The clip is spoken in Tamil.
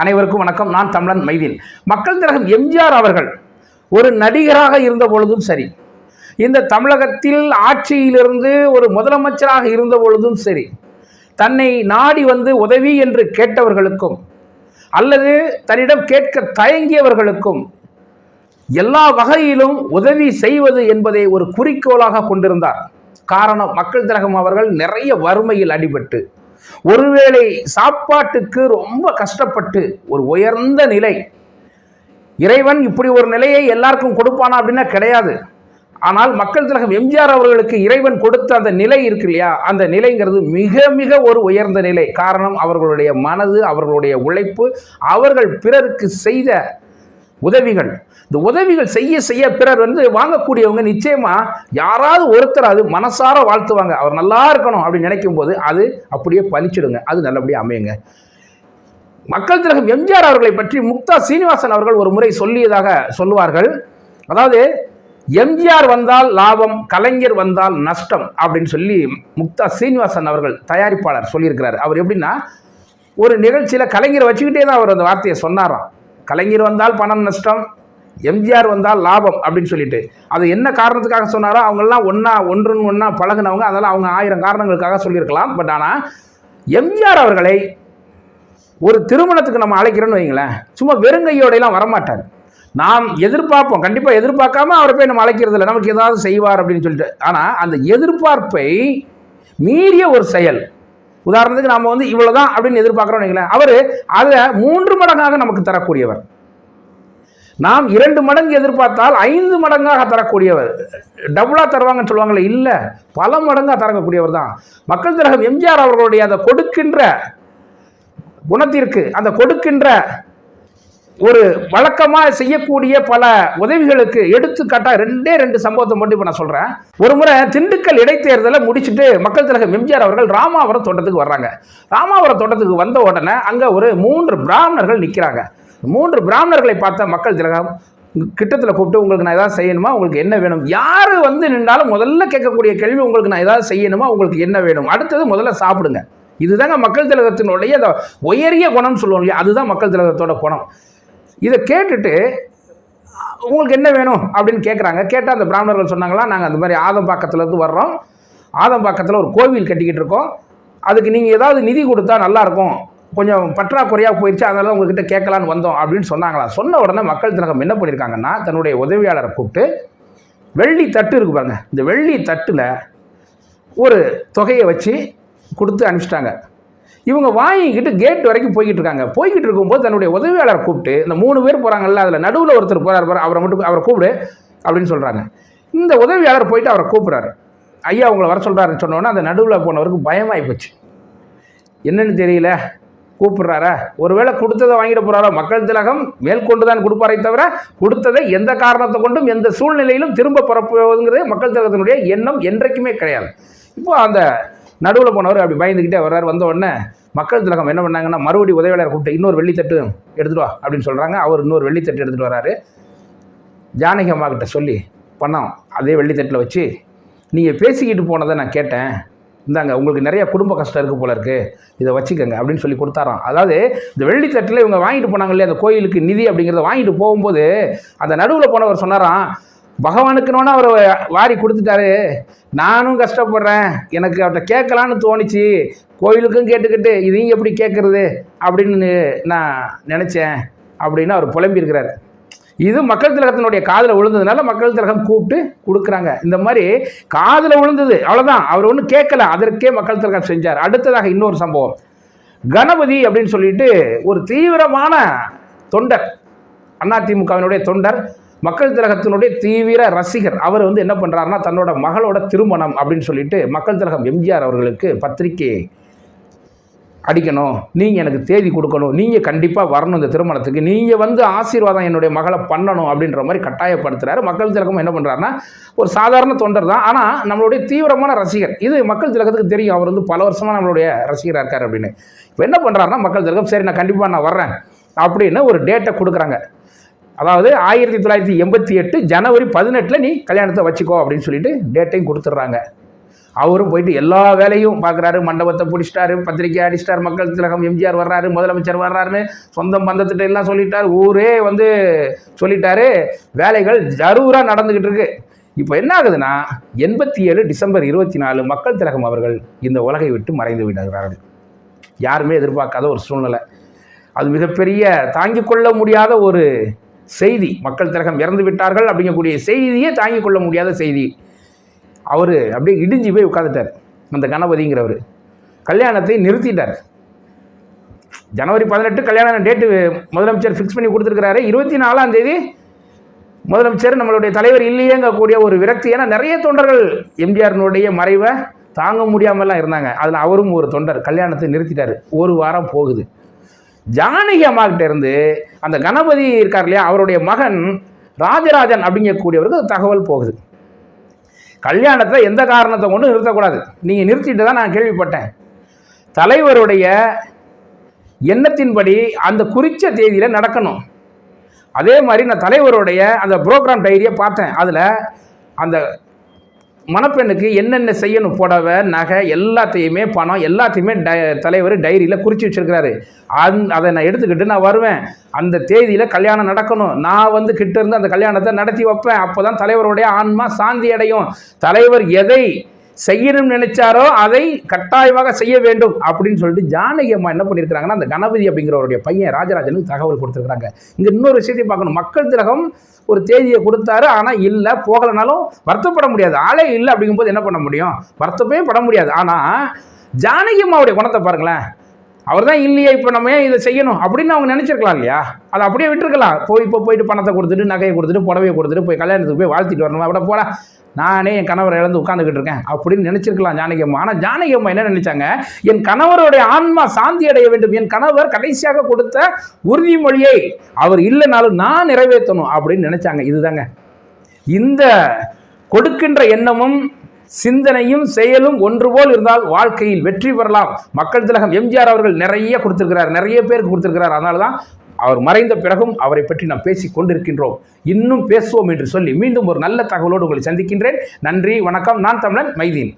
அனைவருக்கும் வணக்கம். நான் தமிழன் மைதீன். மக்கள் திலகம் எம்ஜிஆர் அவர்கள் ஒரு நடிகராக இருந்த பொழுதும் சரி இந்த தமிழகத்தில் ஆட்சியிலிருந்து ஒரு முதலமைச்சராக இருந்த பொழுதும் சரி தன்னை நாடி வந்து உதவி என்று கேட்டவர்களுக்கும் அல்லது தன்னிடம் கேட்க தயங்கியவர்களுக்கும் எல்லா வகையிலும் உதவி செய்வது என்பதை ஒரு குறிக்கோளாக கொண்டிருந்தார். காரணம் மக்கள் திலகம் அவர்கள் நிறைய வறுமையில் அடிபட்டு ஒருவேளை சாப்பாட்டுக்கு ரொம்ப கஷ்டப்பட்டு ஒரு உயர்ந்த நிலை இறைவன் இப்படி ஒரு நிலையை எல்லாருக்கும் கொடுப்பானா அப்படின்னா கிடையாது. ஆனால் மக்கள் திலகம் எம்ஜிஆர் அவர்களுக்கு இறைவன் கொடுத்த அந்த நிலை இருக்கு இல்லையா? அந்த நிலைங்கிறது மிக மிக ஒரு உயர்ந்த நிலை. காரணம் அவர்களுடைய மனது அவர்களுடைய உழைப்பு அவர்கள் பிறருக்கு செய்த உதவிகள். இந்த உதவிகள் செய்ய செய்ய பிறர் வந்து வாங்கக்கூடியவங்க நிச்சயமா யாராவது ஒருத்தர் அது மனசார வாழ்த்துவாங்க. அவர் நல்லா இருக்கணும் அப்படின்னு நினைக்கும் போது அது அப்படியே பலிச்சிடுங்க அது நல்லபடியாக அமையுங்க. மக்கள் திலகம் எம்ஜிஆர் அவர்களை பற்றி முக்தா சீனிவாசன் அவர்கள் ஒரு முறை சொல்லியதாக சொல்லுவார்கள். அதாவது எம்ஜிஆர் வந்தால் லாபம் கலைஞர் வந்தால் நஷ்டம் அப்படின்னு சொல்லி முக்தா சீனிவாசன் அவர்கள் தயாரிப்பாளர் சொல்லியிருக்கிறார். அவர் எப்படின்னா ஒரு நிகழ்ச்சியில் கலைஞரை வச்சுக்கிட்டே தான் அவர் அந்த வார்த்தையை சொன்னாராம். கலைஞர் வந்தால் பணம் நஷ்டம் எம்ஜிஆர் வந்தால் லாபம் அப்படின்னு சொல்லிட்டு. அது என்ன காரணத்துக்காக சொன்னாரோ அவங்கெல்லாம் ஒன்றா ஒன்றுன்னு ஒன்றா பழகுனவங்க. அதெல்லாம் அவங்க ஆயிரம் காரணங்களுக்காக சொல்லியிருக்கலாம். பட் ஆனால் எம்ஜிஆர் அவர்களை ஒரு திருமணத்துக்கு நம்ம அழைக்கிறோன்னு வைங்களேன் சும்மா வெறுங்கையோடையெல்லாம் வரமாட்டார். நாம் எதிர்பார்ப்போம். கண்டிப்பாக எதிர்பார்க்காம அவரை போய் நம்ம அழைக்கிறது இல்லை நமக்கு ஏதாவது செய்வார் அப்படின்னு சொல்லிட்டு. ஆனால் அந்த எதிர்பார்ப்பை மீறிய ஒரு செயல். உதாரணத்துக்கு நாம் வந்து இவ்வளோ தான் அப்படின்னு எதிர்பார்க்குறோம் வைங்களேன். அவர் அதை மூன்று மடங்காக நமக்கு தரக்கூடியவர். நாம் இரண்டு மடங்கு எதிர்பார்த்தால் ஐந்து மடங்காக தரக்கூடியவர். டபுளாக தருவாங்கன்னு சொல்லுவாங்களே இல்லை. பல மடங்காக தரக்கூடியவர் தான். மக்கள் திலகம் எம்ஜிஆர் அவர்களுடைய அந்த கொடுக்கின்ற குணத்திற்கு அந்த கொடுக்கின்ற ஒரு வழக்கமாக செய்யக்கூடிய பல உதவிகளுக்கு எடுத்துக்காட்டாக ரெண்டே ரெண்டு சம்பவத்தை மட்டும் இப்போ நான் சொல்கிறேன் ஒரு முறை திண்டுக்கல் இடைத்தேர்தலை முடிச்சுட்டு மக்கள் திலகம் எம்ஜிஆர் அவர்கள் ராமாவரம் தோட்டத்துக்கு வர்றாங்க. ராமாவரம் தோட்டத்துக்கு வந்த உடனே அங்கே ஒரு மூன்று பிராமணர்கள் நிற்கிறாங்க மூன்று பிராமணர்களை பார்த்த மக்கள் திலகம் கிட்டத்தில் கூப்பிட்டு உங்களுக்கு நான் ஏதாவது செய்யணுமா? உங்களுக்கு என்ன வேணும்? யார் வந்து நின்றாலும் முதல்ல கேட்கக்கூடிய கேள்வி உங்களுக்கு நான் ஏதாவது செய்யணுமா? உங்களுக்கு என்ன வேணும்? அடுத்தது முதல்ல சாப்பிடுங்க. இதுதாங்க மக்கள் திலகத்தினுடைய அந்த உயரிய குணம்னு சொல்லுவோம் இல்லையா? அதுதான் மக்கள் திலகத்தோட குணம். இதை கேட்டுட்டு உங்களுக்கு என்ன வேணும்? அப்படின்னு கேட்குறாங்க கேட்டால் அந்த பிராமணர்கள் சொன்னாங்களா நாங்கள் அந்த மாதிரி ஆதம்பாக்கத்துலேருந்து வர்றோம். ஆதம்பாக்கத்தில் ஒரு கோவில் கட்டிக்கிட்டு இருக்கோம். அதுக்கு நீங்கள் ஏதாவது நிதி கொடுத்தா நல்லாயிருக்கும் கொஞ்சம் பற்றாக்குறையாக போயிடுச்சு அதனால உங்ககிட்ட கேட்கலான்னு வந்தோம். அப்படின்னு சொன்னாங்களா. சொன்ன உடனே மக்கள் திலகம் என்ன பண்ணியிருக்காங்கன்னா தன்னுடைய உதவியாளரை கூப்பிட்டு வெள்ளி தட்டு இருக்கு பாருங்க. இந்த வெள்ளி தட்டில் ஒரு தொகையை வச்சு கொடுத்து அனுப்பிச்சிட்டாங்க. இவங்க வாங்கிக்கிட்டு கேட் வரைக்கும் போய்கிட்டு இருக்காங்க போய்கிட்டு இருக்கும்போது தன்னுடைய உதவியாளரை கூப்பிட்டு இந்த மூணு பேர் போகிறாங்கல்ல அதில் நடுவில் ஒருத்தர் போகிறார் பாரு அவரை மட்டும் அவரை கூப்பிடு அப்படின்னு சொல்கிறாங்க இந்த உதவியாளர் போயிட்டு அவரை கூப்பிட்றாரு. ஐயா உங்களை வர சொல்கிறாருன்னு சொன்னோன்னே அந்த நடுவில் போனவருக்கு பயமாகி போச்சு. என்னென்னு தெரியல கூப்பிட்றாரா? ஒருவேளை கொடுத்ததை வாங்கிட்டு போகிறாரோ மக்கள் திலகம் மேற்கொண்டு தான் கொடுப்பாரே தவிர கொடுத்ததை எந்த காரணத்தை கொண்டும் எந்த சூழ்நிலையிலும் திரும்ப பரப்புவதுங்கிறது மக்கள் திலகத்தினுடைய எண்ணம் என்றைக்குமே கிடையாது. இப்போ அந்த நடுவில் போனவர் அப்படி பயந்துக்கிட்டே வர்றாரு. வந்த உடனே மக்கள் திலகம் என்ன பண்ணாங்கன்னா மறுபடி உதவியாளர் கூப்பிட்டு இன்னொரு வெள்ளித்தட்டு எடுத்துகிட்டு வா அப்படின்னு சொல்கிறாங்க அவர் இன்னொரு வெள்ளித்தட்டு எடுத்துகிட்டு வராரு ஜானகி அம்மா கிட்ட சொல்லி பணம் அதே வெள்ளித்தட்டில் வச்சு நீங்கள் பேசிக்கிட்டு போனதை நான் கேட்டேன். இந்தாங்க உங்களுக்கு நிறைய குடும்ப கஷ்டம் இருக்குது போல இருக்குது இதை வச்சுக்கோங்க அப்படின்னு சொல்லி கொடுத்தாராம். அதாவது இந்த வெள்ளித்தட்டில் இவங்க வாங்கிட்டு போனாங்க இல்லையா அந்த கோயிலுக்கு நிதி அப்படிங்கிறத வாங்கிட்டு போகும்போது அந்த நடுவில் போனவர் சொன்னாராம் பகவானுக்குன்னு அவர் வாரி கொடுத்துட்டாரு. நானும் கஷ்டப்படுறேன். எனக்கு அவர்கிட்ட கேட்கலான்னு தோணுச்சு. கோயிலுக்கும் கேட்டுக்கிட்டு இதையும் எப்படி கேட்குறது அப்படின்னு நான் நினச்சேன் அப்படின்னு அவர் புலம்பியிருக்கிறார். இது மக்கள் திலகத்தினுடைய காதில் விழுந்ததுனால மக்கள் திலகம் கூப்பிட்டு கொடுக்குறாங்க. இந்த மாதிரி காதில் விழுந்தது அவ்வளோதான் அவர் ஒன்றும் கேட்கல. அதற்கே மக்கள் திலகம் செஞ்சார். அடுத்ததாக இன்னொரு சம்பவம். கணபதி அப்படின்னு சொல்லிட்டு ஒரு தீவிரமான தொண்டர் அதிமுகவினுடைய தொண்டர் மக்கள் திலகத்தினுடைய தீவிர ரசிகர். அவர் வந்து என்ன பண்ணுறாருன்னா தன்னோட மகளோட திருமணம் அப்படின்னு சொல்லிட்டு மக்கள் திலகம் எம்ஜிஆர் அவர்களுக்கு பத்திரிக்கை அடிக்கணும். நீங்கள் எனக்கு தேதி கொடுக்கணும். நீங்கள் கண்டிப்பாக வரணும் இந்த திருமணத்துக்கு. நீங்கள் வந்து ஆசீர்வாதம் என்னுடைய மகளை பண்ணணும் அப்படின்ற மாதிரி கட்டாயப்படுத்துகிறாரு மக்கள் திலகம் என்ன பண்ணுறாருன்னா ஒரு சாதாரண தொண்டர் தான். ஆனால் நம்மளுடைய தீவிரமான ரசிகர். இது மக்கள் திலகத்துக்கு தெரியும். அவர் வந்து பல வருஷமாக நம்மளுடைய ரசிகராக இருக்கார் அப்படின்னு. இப்போ என்ன பண்ணுறாருன்னா மக்கள் திலகம் சரி நான் கண்டிப்பாக நான் வர்றேன். அப்படின்னு ஒரு டேட்டை கொடுக்குறாங்க. அதாவது ஆயிரத்தி தொள்ளாயிரத்தி எண்பத்தி எட்டு ஜனவரி பதினெட்டில் நீ கல்யாணத்தை வச்சுக்கோ அப்படின்னு சொல்லிட்டு டேட்டையும் கொடுத்துட்றாங்க. அவரும் போயிட்டு எல்லா வேலையும் பார்க்குறாரு. மண்டபத்தை பிடிச்சிட்டாரு பத்திரிக்கை அடிச்சிட்டார் மக்கள் திலகம் எம்ஜிஆர் வர்றாரு முதலமைச்சர் வர்றாருன்னு சொந்தம் பந்தத்திட்ட எல்லாம் சொல்லிட்டார். ஊரே வந்து சொல்லிட்டாரு. வேலைகள் ஜரூராக நடந்துக்கிட்டு இருக்கு. இப்போ என்ன ஆகுதுன்னா எண்பத்தி ஏழு டிசம்பர் இருபத்தி நாலு மக்கள் திலகம் அவர்கள் இந்த உலகை விட்டு மறைந்து விடுகிறார்கள். யாருமே எதிர்பார்க்காத ஒரு சூழ்நிலை. அது மிகப்பெரிய தாங்கிக் கொள்ள முடியாத ஒரு செய்தி மக்கள் திலகம் இறந்து விட்டார்கள் அப்படிங்கக்கூடிய செய்தியே தாங்கிக் கொள்ள முடியாத செய்தி. அவர் அப்படியே இடிஞ்சு போய் உட்காந்துட்டார் அந்த கணபதிங்கிறவர். கல்யாணத்தை நிறுத்திட்டார். ஜனவரி பதினெட்டு கல்யாணம் டேட்டு முதலமைச்சர் ஃபிக்ஸ் பண்ணி கொடுத்துருக்கிறாரு. இருபத்தி நாலாம் தேதி முதலமைச்சர் நம்மளுடைய தலைவர் இல்லையேங்கக்கூடிய ஒரு விரக்தி. ஏன்னா நிறைய தொண்டர்கள் எம்ஜிஆர்னுடைய மறைவை தாங்க முடியாமலாம் இருந்தாங்க. அதில் அவரும் ஒரு தொண்டர். கல்யாணத்தை நிறுத்திட்டார். ஒரு வாரம் போகுது. ஜானகி அம்மாக்கிட்ட இருந்து அந்த கணபதி இருக்கார் இல்லையா அவருடைய மகன் ராஜராஜன் அப்படிங்கக்கூடியவருக்கு தகவல் போகுது. கல்யாணத்தை எந்த காரணத்தை கொண்டு நிறுத்தக்கூடாது. நீங்கள் நிறுத்திட்டு தான் நான் கேள்விப்பட்டேன். தலைவருடைய எண்ணத்தின்படி அந்த குறித்த தேதியில் நடக்கணும். அதே மாதிரி நான் தலைவருடைய அந்த ப்ரோக்ராம் டைரியை பார்த்தேன். அதில் அந்த மணப்பெண்ணுக்கு என்னென்ன செய்யணும்? புடவை நகை எல்லாத்தையுமே பணம் எல்லாத்தையுமே டை தலைவர் டைரியில் குறித்து வச்சிருக்கிறாரு. அந் அதை நான் எடுத்துக்கிட்டு நான் வருவேன். அந்த தேதியில் கல்யாணம் நடக்கணும். நான் வந்து கிட்ட இருந்து அந்த கல்யாணத்தை நடத்தி வைப்பேன். அப்போ தான் தலைவருடைய ஆன்மா சாந்தி அடையும். தலைவர் எதை செய்யணும்னு நினைச்சாரோ அதை கட்டாயமாக செய்ய வேண்டும் அப்படின்னு சொல்லிட்டு ஜானகி அம்மா என்ன பண்ணியிருக்கிறாங்கன்னா அந்த கணபதி அப்படிங்கிறவருடைய பையன் ராஜராஜனுக்கு தகவல் கொடுத்துருக்காங்க இங்கே இன்னொரு விஷயத்தையும் பார்க்கணும். மக்கள் திலகம் ஒரு தேதியை கொடுத்தாரு ஆனால் இல்லை போகலைனாலும் வருத்தப்பட முடியாது. ஆளே இல்லை அப்படிங்கும்போது என்ன பண்ண முடியும்? வருத்தமே பட முடியாது. ஆனால் ஜானகி அம்மாவுடைய குணத்தை பாருங்களேன். அவர் தான் இல்லையே இப்போ நம்ம ஏன் இதை செய்யணும்? அப்படின்னு அவங்க நினச்சிருக்கலாம் இல்லையா? அதை அப்படியே விட்டுருக்கலாம். போய் இப்போ போயிட்டு பணத்தை கொடுத்துட்டு நகையை கொடுத்துட்டு புடவையை கொடுத்துட்டு போய் கல்யாணத்துக்கு போய் வாழ்த்திட்டு வரணும்? அப்படி போல. நானே என் கணவரை இழந்து உட்காந்துக்கிட்டு இருக்கேன் அப்படின்னு நினச்சிருக்கலாம் ஜானகி அம்மா ஆனால் ஜானகி அம்மா என்ன நினைச்சாங்க? என் கணவருடைய ஆன்மா சாந்தி அடைய வேண்டும். என் கணவர் கடைசியாக கொடுத்த உறுதிமொழியை அவர் இல்லைனாலும் நான் நிறைவேற்றணும் அப்படின்னு நினைச்சாங்க. இதுதாங்க. இந்த கொடுக்கின்ற எண்ணமும் சிந்தனையும் செயலும் ஒன்று போல் இருந்தால் வாழ்க்கையில் வெற்றி பெறலாம். மக்கள் திலகம் எம்ஜிஆர் அவர்கள் நிறைய கொடுத்துருக்கிறார். நிறைய பேருக்கு கொடுத்துருக்கிறார். அதனால தான் அவர் மறைந்த பிறகும் அவரை பற்றி நாம் பேசிக் கொண்டிருக்கின்றோம். இன்னும் பேசுவோம் என்று சொல்லி மீண்டும் ஒரு நல்ல தகவலோடு உங்களை சந்திக்கின்றேன். நன்றி வணக்கம். நான் தமிழன் மைதீன்.